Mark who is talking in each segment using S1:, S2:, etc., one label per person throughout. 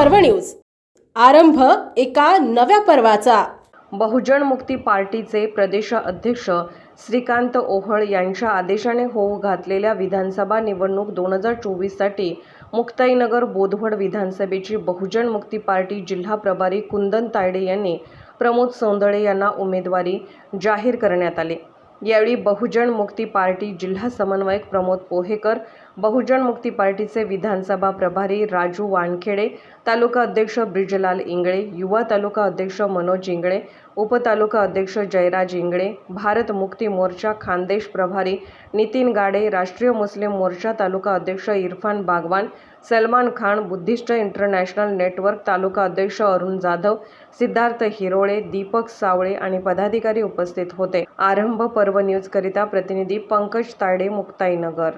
S1: पर्व न्यूज. आरंभ एका नव्या पर्वाचा.
S2: बहुजन मुक्ती पार्टीचे प्रदेश अध्यक्ष श्रीकांत ओहळ यांच्या आदेशाने होऊ घातलेल्या विधानसभा निवडणूक दोन हजार चोवीससाठी मुक्ताईनगर बोधवड विधानसभेची बहुजन मुक्ती पार्टी जिल्हा प्रभारी कुंदन तायडे यांनी प्रमोद सौंदळे यांना उमेदवारी जाहीर करण्यात आली. यावेळी बहुजन मुक्ती पार्टी जिल्हा समन्वयक प्रमोद पोहेकर बहुजन मुक्ती पार्टीचे विधानसभा प्रभारी राजू वानखेडे तालुका अध्यक्ष ब्रिजलाल इंगळे युवा तालुका अध्यक्ष मनोज इंगळे उपतालुका अध्यक्ष जयराज इंगळे भारत मुक्ती मोर्चा खानदेश प्रभारी नितीन गाडे राष्ट्रीय मुस्लिम मोर्चा तालुका अध्यक्ष Irfan Bagwan Salman Khan Buddhist international network taluka अध्यक्ष अरुण जाधव सिद्धार्थ हिरोळे दीपक सावळे आणि पदाधिकारी उपस्थित होते. आरंभ पर्व न्यूज करिता प्रतिनिधी पंकज तायडे मुक्ताईनगर.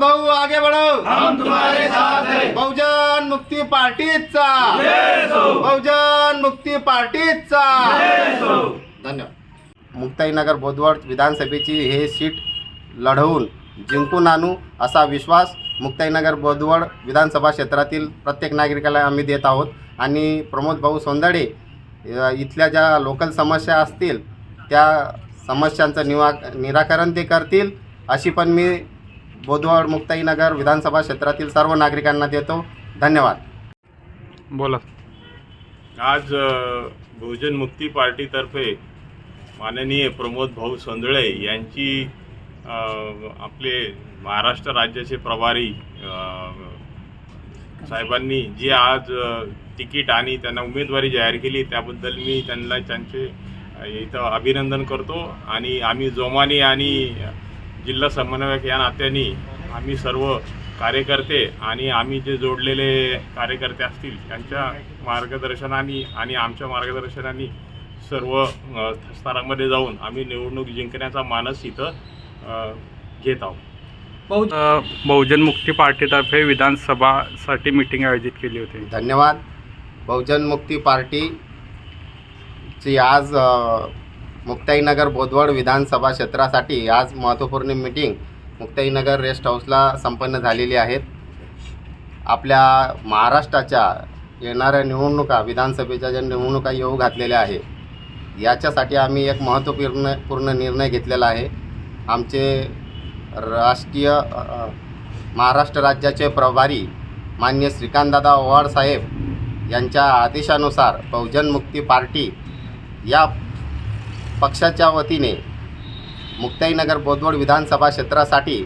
S3: भाऊ आगे बढ़ो। हम तुम्हारे साथ हैं। बहुजन मुक्ती पार्टीचा। बहुजन मुक्ती पार्टीचा धन्यवाद. मुक्ताईनगर बोदवड विधानसभेची हे सीट लढवून जिंकून आणू असा विश्वास मुक्ताईनगर बोदवड विधानसभा क्षेत्रातील प्रत्येक नागरिकाला आम्ही देत आहोत. आणि प्रमोद भाऊ सोंदडे इथल्या ज्या लोकल समस्या असतील त्या समस्यांचं निवा निराकरण ते करतील अशी पण मी बोधवड मुक्ताईनगर विधानसभा क्षेत्रातील सर्व नागरिकांना देतो. धन्यवाद.
S4: बोला.
S5: आज बहुजन मुक्ती पार्टीतर्फे माननीय प्रमोद भाऊ सोंदळे यांची आपले महाराष्ट्र राज्याचे प्रभारी साहेबांनी जी आज तिकीट आणि त्यांना उमेदवारी जाहीर केली त्याबद्दल मी त्यांना त्यांचे इथं अभिनंदन करतो. आणि आम्ही जोमाने आणि जिल्हा समन्वयक या नात्याने आम्ही सर्व कार्यकर्ते आणि आम्ही जे जोडलेले कार्यकर्ते असतील त्यांच्या मार्गदर्शनाने आणि आमच्या मार्गदर्शनाने सर्व स्तरामध्ये जाऊन आम्ही निवडणूक जिंकण्याचा मानस इथं घेत आहोत.
S4: अ, बहुजन मुक्ती पार्टीतर्फे विधानसभासाठी मीटिंग आयोजित केली होती.
S3: धन्यवाद. बहुजन मुक्ती पार्टीची आज मुक्ताईनगर बोदवड विधानसभा क्षेत्रासाठी आज महत्त्वपूर्ण मीटिंग मुक्ताईनगर रेस्ट हाऊसला संपन्न झालेली आहेत. आपल्या महाराष्ट्राच्या येणाऱ्या निवडणुका विधानसभेच्या ज्या निवडणुका येऊ घातलेल्या आहे याच्यासाठी आम्ही एक महत्त्वपूर्ण पूर्ण निर्णय घेतलेला आहे. आमचे राष्ट्रीय महाराष्ट्र राज्याचे प्रभारी मान्य श्रीकांतदादा ओवाड साहेब यांच्या आदेशानुसार बहुजन मुक्ती पार्टी या पक्षाच्या वतीने मुक्ताईनगर बोदवड विधानसभा क्षेत्रासाठी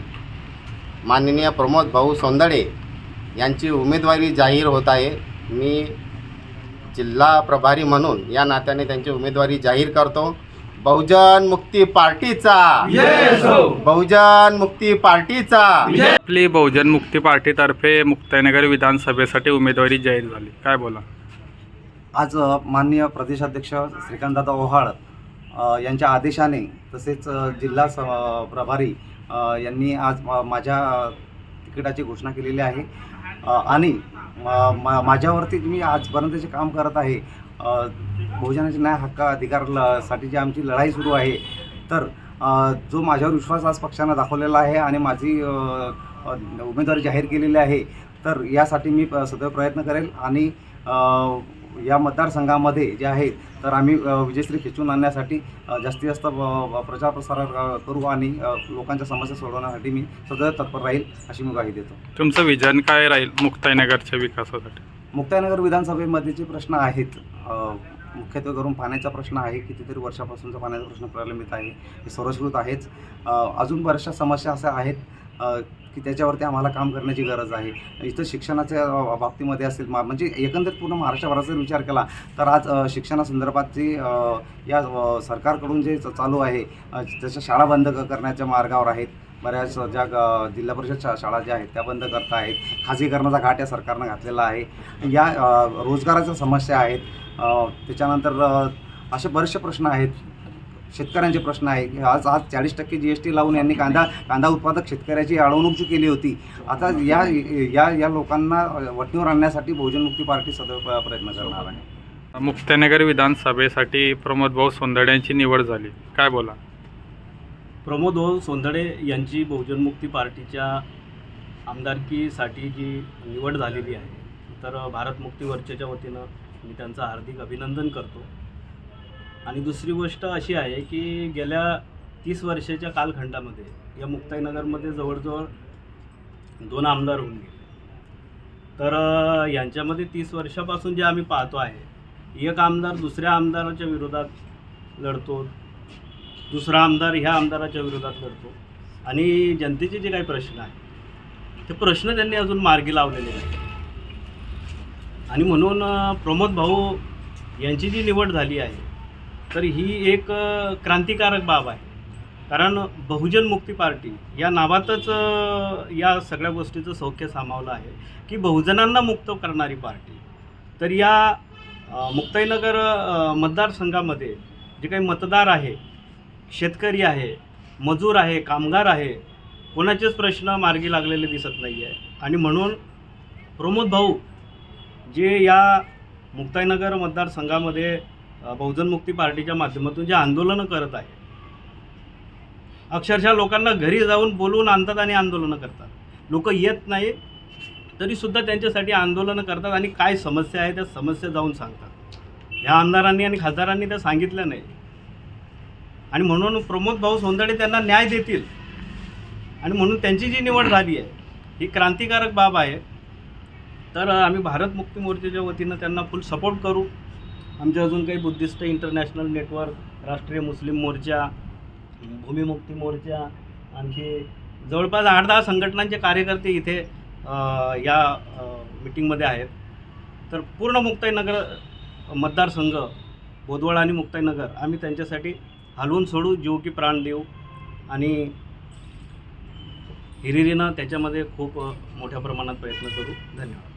S3: माननीय प्रमोद भाऊ सोंदडे यांची उमेदवारी जाहीर होत आहे. मी जिल्हा प्रभारी म्हणून या नात्याने त्यांची उमेदवारी जाहीर करतो. बहुजन मुक्ती पार्टीचा! बहुजन मुक्ती पार्टीचा!
S4: आपली बहुजन मुक्ती पार्टीतर्फे मुक्ताईनगर विधानसभेसाठी उमेदवारी जाहीर झाली. काय बोला?
S6: आज माननीय प्रदेशाध्यक्ष श्रीकांतदादा ओहाळ यांच्या आदेशाने तसेच जिल्हा स प्रभारी यांनी आज माझ्या तिकिटाची घोषणा केलेली आहे. आणि मा- मा- माझ्यावरती मी आजपर्यंत जे काम करत आहे अ, बहुजनाचे न्याय हक्क अधिकार ल- साठी जी आमची लढाई सुरू आहे तर जो माझ्यावर विश्वास आज पक्षानं दाखवलेला आहे आणि माझी उमेदवारी जाहीर केलेली आहे तर यासाठी मी प- सदैव प्रयत्न करेल आणि या मतदारसंघामध्ये जे आहे तर आम्ही विजयश्री खेचून आणण्यासाठी जास्तीत जास्त प्रचार प्रसार करू आणि लोकांच्या समस्या सोडवण्यासाठी मी सदैव तत्पर राहील अशी मी ग्वाही देतो.
S4: तुमचं विजन काय राहील मुक्ताईनगरच्या विकासासाठी?
S6: मुक्ताईनगर विधानसभेमध्ये जे प्रश्न आहेत मुख्यत्वे करून पाण्याचा प्रश्न आहे कितीतरी वर्षापासूनचा पाण्याचा प्रश्न प्रलंबित आहे हे सर्वस्कृत आहेच. अजून बऱ्याचशा समस्या अशा आहेत की त्याच्यावरती आम्हाला काम करण्याची गरज आहे. इथं शिक्षणाच्या बाबतीमध्ये असेल मा म्हणजे एकंदरीत पूर्ण महाराष्ट्रभराचा जर विचार केला तर आज शिक्षणासंदर्भातची शिक्षणासंदर्भात या सरकारकडून जे चालू आहे जशा शाळा बंद करण्याच्या मार्गावर आहेत बऱ्याच ज्या ग- जिल्हा परिषद शा शाळा ज्या आहेत त्या बंद करत आहेत खाजगीकरणाचा घाट या सरकारनं घातलेला आहे. या रोजगाराच्या समस्या आहेत त्याच्यानंतर असे बरेचसे प्रश्न आहेत शेतकऱ्यांचे प्रश्न आहे. की आज आज चाळीस टक्के जी एस टी लावून यांनी कांदा कांदा उत्पादक शेतकऱ्याची अडवणूक जी केली होती. आता या या या लोकांना वटणीवर आणण्यासाठी बहुजन मुक्ती पार्टी सदैव प्र- प्रयत्न करणार आहे.
S4: मुक्ताईनगर विधानसभेसाठी प्रमोद भाऊ सोंदडे यांची निवड झाली. काय बोला?
S7: प्रमोद भाऊ सोंदडे यांची बहुजन मुक्ती पार्टीच्या आमदारकीसाठी जी निवड झालेली आहे तर भारत मुक्ती मोर्चाच्या वतीनं मी त्यांचं हार्दिक अभिनंदन करतो. आणि दुसरी गोष्ट अशी आहे की गेल्या तीस वर्षाच्या कालखंडामध्ये या मुक्ताईनगरमध्ये जवळजवळ दोन आमदार होऊन गेले. तर यांच्यामध्ये तीस वर्षापासून जे आम्ही पाहतो आहे एक आमदार दुसऱ्या आमदाराच्या विरोधात लढतो दुसरा आमदार ह्या आमदाराच्या विरोधात लढतो आणि जनतेचे जे काही प्रश्न आहेत ते प्रश्न त्यांनी अजून मार्गी लावलेले नाही आणि म्हणून प्रमोद भाऊ यांची जी निवड झाली आहे तर ही एक क्रांतिकारक बाब आहे. कारण बहुजन मुक्ती पार्टी या नावातच या सगळ्या गोष्टीचं सौख्य सामावलं आहे की बहुजनांना मुक्त करणारी पार्टी. तर या मुक्ताईनगर मतदारसंघामध्ये जे काही मतदार आहे शेतकरी आहे मजूर आहे कामगार आहे कोणाचेच प्रश्न मार्गी लागलेले दिसत नाही आहे आणि म्हणून प्रमोद भाऊ जे या मुक्ताईनगर मतदारसंघामध्ये बहुजन मुक्ती पार्टीच्या माध्यमातून जे आंदोलनं करत आहे अक्षरशः लोकांना घरी जाऊन बोलवून आणतात आणि आंदोलनं करतात. लोक येत नाही तरीसुद्धा त्यांच्यासाठी आंदोलनं करतात आणि काय समस्या आहे त्या समस्या जाऊन सांगतात. ह्या आमदारांनी आणि खासदारांनी त्या सांगितल्या नाही. आणि म्हणून प्रमोद भाऊ सोंदडे त्यांना न्याय देतील. आणि म्हणून त्यांची जी निवड झाली आहे ही क्रांतिकारक बाब आहे. तर आम्ही भारत मुक्ती मोर्चाच्या वतीनं त्यांना फुल सपोर्ट करू. आमचे अजून काही बुद्धिस्ट इंटरनॅशनल नेटवर्क राष्ट्रीय मुस्लिम मोर्चा भूमिमुक्ती मोर्चा आणखी जवळपास आठ दहा संघटनांचे कार्यकर्ते इथे या मिटिंगमध्ये आहेत. तर पूर्ण मुक्ताईनगर मतदारसंघ बोदवळ आणि मुक्ताईनगर आम्ही त्यांच्यासाठी हलवून सोडू जीव की प्राण देऊ आणि हिरिरीनं त्याच्यामध्ये खूप मोठ्या प्रमाणात प्रयत्न करू. धन्यवाद.